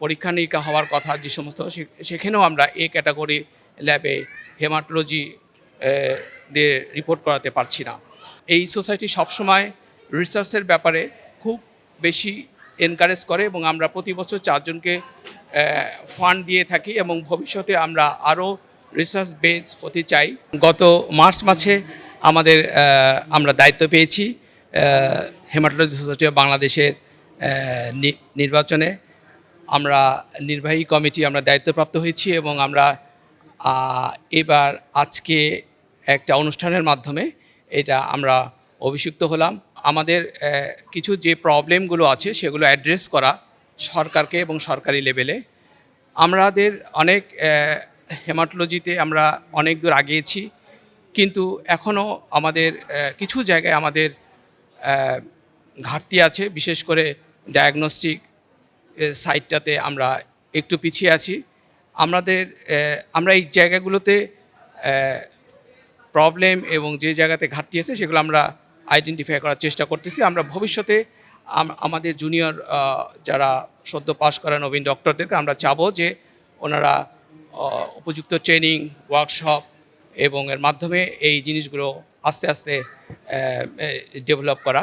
পরীক্ষা নিরীক্ষা হওয়ার কথা যে সমস্ত সেখানেও আমরা এ ক্যাটাগরি ল্যাবে হেমাটোলজি দিয়ে রিপোর্ট করাতে পারছি না। এই সোসাইটি সবসময় রিসার্চের ব্যাপারে খুব বেশি এনকারেজ করে এবং আমরা প্রতি বছর চারজনকে ফান্ড দিয়ে থাকি এবং ভবিষ্যতে আমরা আরও রিসার্চ বেস হতে চাই। গত মার্চ মাসে আমাদের আমরা দায়িত্ব পেয়েছি হেমাটোলজি সোসাইটি অফ বাংলাদেশের নির্বাচনে। আমরা নির্বাহী কমিটি, আমরা দায়িত্বপ্রাপ্ত হয়েছি এবং আমরা এবার আজকে একটা অনুষ্ঠানের মাধ্যমে এটা আমরা অভিষিক্ত হলাম। আমাদের কিছু যে প্রবলেমগুলো আছে সেগুলো অ্যাড্রেস করা সরকারকে এবং সরকারি লেভেলে। আমাদের অনেক হেমাটোলজিতে আমরা অনেক দূর আগিয়েছি, কিন্তু এখনও আমাদের কিছু জায়গায় আমাদের ঘাটতি আছে, বিশেষ করে ডায়াগনস্টিক সাইটটাতে আমরা একটু পিছিয়ে আছি। আমাদের আমরা এই জায়গাগুলোতে প্রবলেম এবং যে জায়গাতে ঘাটতি আছে সেগুলো আমরা আইডেন্টিফাই করার চেষ্টা করতেছি। আমরা ভবিষ্যতে আমাদের জুনিয়র যারা সদ্য পাশ করা নবীন ডক্টরদেরকে আমরা চাবো যে ওনারা উপযুক্ত ট্রেনিং ওয়ার্কশপ এবং এর মাধ্যমে এই জিনিসগুলো আস্তে আস্তে ডেভেলপ করা।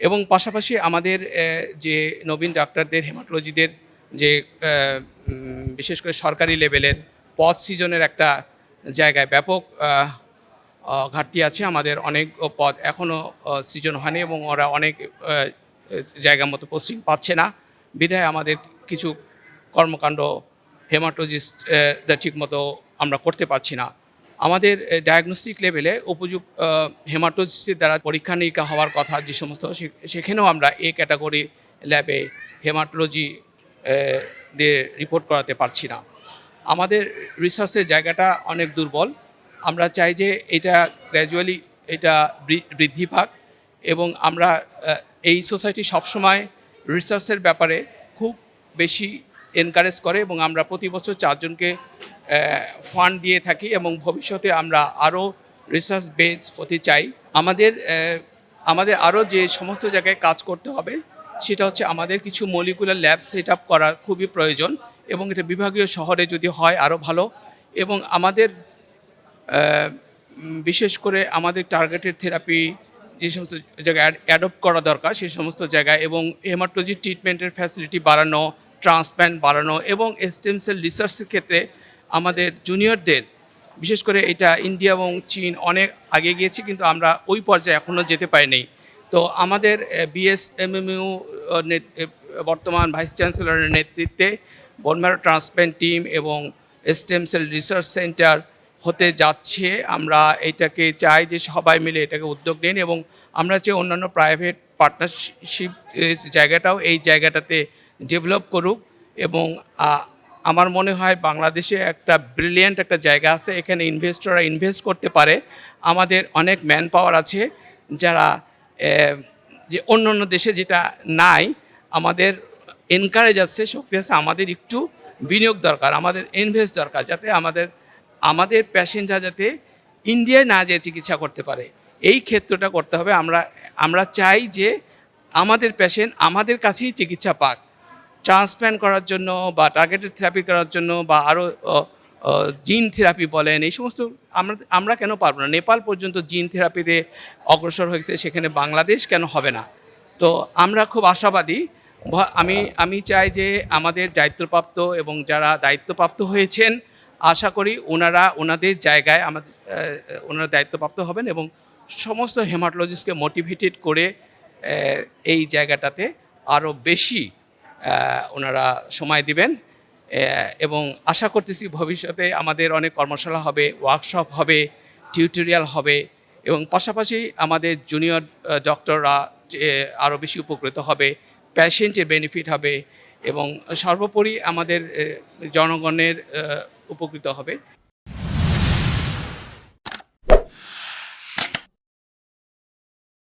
এবং পাশাপাশি আমাদের যে নবীন ডাক্তারদের, হেমাটোলজিদের যে বিশেষ করে সরকারি লেভেলের পথ সিজনের একটা জায়গায় ব্যাপক ঘাটতি আছে। আমাদের অনেক পদ এখনও সৃজন হয়নি এবং ওরা অনেক জায়গা মতো পোস্টিং পাচ্ছে না। বিধায় আমাদের কিছু কর্মকাণ্ড হেমাটোলজিস্ট ঠিক মতো আমরা করতে পারছি না। আমাদের ডায়াগনস্টিক লেভেলে উপযুক্ত হেমাটোলজিস্টের দ্বারা পরীক্ষা নিরীক্ষা হওয়ার কথা যে সমস্ত সেখানেও আমরা এ ক্যাটাগরি ল্যাবে হেমাটোলজি দিয়ে রিপোর্ট করাতে পারছি না। আমাদের রিসার্চের জায়গাটা অনেক দুর্বল। আমরা চাই যে এটা গ্র্যাজুয়ালি এটা বৃদ্ধি পাক এবং আমরা এই সোসাইটি সবসময় রিসার্চের ব্যাপারে খুব বেশি এনকারেজ করে এবং আমরা প্রতি বছর চারজনকে ফান্ড দিয়ে থাকি এবং ভবিষ্যতে আমরা আরও রিসার্চ বেস হতে চাই। আমাদের আমাদের আরও যে সমস্ত জায়গায় কাজ করতে হবে, সেটা হচ্ছে আমাদের কিছু মলিকুলার ল্যাব সেট আপ করা খুবই প্রয়োজন এবং এটা বিভাগীয় শহরে যদি হয় আরও ভালো এবং আমাদের বিশেষ করে আমাদের টার্গেটেড থেরাপি যে সমস্ত জায়গায় অ্যাডপ্ট করা দরকার সেই সমস্ত জায়গায় এবং হেমাটোলজি ট্রিটমেন্টের ফ্যাসিলিটি বাড়ানো ট্রান্সপ্ল্যান্ট বাড়ানো এবং স্টেম সেল রিসার্চের ক্ষেত্রে আমাদের জুনিয়রদের বিশেষ করে এটা ইন্ডিয়া এবং চীন অনেক আগে গিয়েছে, কিন্তু আমরা ওই পর্যায়ে এখনও যেতে পারিনি। তো আমাদের বিএসএমএমইউ বর্তমান ভাইস চ্যান্সেলরের নেতৃত্বে বনম্যারো ট্রান্সপ্ল্যান্ট টিম এবং স্টেম সেল রিসার্চ সেন্টার হতে যাচ্ছে। আমরা এটাকে চাই যে সবাই মিলে এটাকে উদ্যোগ নিন এবং আমরা চাই অন্যান্য প্রাইভেট পার্টনারশিপ জায়গাটাও এই জায়গাটাতে ডেভেলপ করুক এবং আমার মনে হয় বাংলাদেশে একটা ব্রিলিয়েন্ট একটা জায়গা আছে, এখানে ইনভেস্টররা ইনভেস্ট করতে পারে। আমাদের অনেক ম্যান পাওয়ার আছে যারা যে অন্য অন্য দেশে যেটা নাই, আমাদের এনকারেজ আছে, শক্তি আছে, আমাদের একটু বিনিয়োগ দরকার, আমাদের ইনভেস্ট দরকার, যাতে আমাদের আমাদের প্যাশেন্টরা যাতে ইন্ডিয়ায় না যেয়ে চিকিৎসা করতে পারে। এই ক্ষেত্রটা করতে হবে, আমরা আমরা চাই যে আমাদের প্যাশেন্ট আমাদের কাছেই চিকিৎসা পাক। ট্রান্সপ্ল্যান্ট করার জন্য বা টার্গেটেড থেরাপি করার জন্য বা আরও জিন থেরাপি বলেন, এই সমস্ত আমরা আমরা কেন পারব না? নেপাল পর্যন্ত জিন থেরাপিতে অগ্রসর হয়েছে, সেখানে বাংলাদেশ কেন হবে না? তো আমরা খুব আশাবাদী। আমি আমি চাই যে আমাদের দায়িত্বপ্রাপ্ত এবং যারা দায়িত্বপ্রাপ্ত হয়েছেন, আশা করি ওনারা ওনাদের জায়গায় আমাদের ওনারা দায়িত্বপ্রাপ্ত হবেন এবং সমস্ত হেমাটোলজিস্টকে মোটিভেটেড করে এই জায়গাটাতে আরও বেশি ওনারা সময় দিবেন। এবং আশা করতেছি ভবিষ্যতে আমাদের অনেক কর্মশালা হবে ওয়ার্কশপ হবে টিউটোরিয়াল হবে এবং পাশাপাশি আমাদের জুনিয়র ডক্টররা আরও বেশি উপকৃত হবে প্যাশেন্টের বেনিফিট হবে এবং সর্বোপরি আমাদের জনগণের উপকৃত হবে।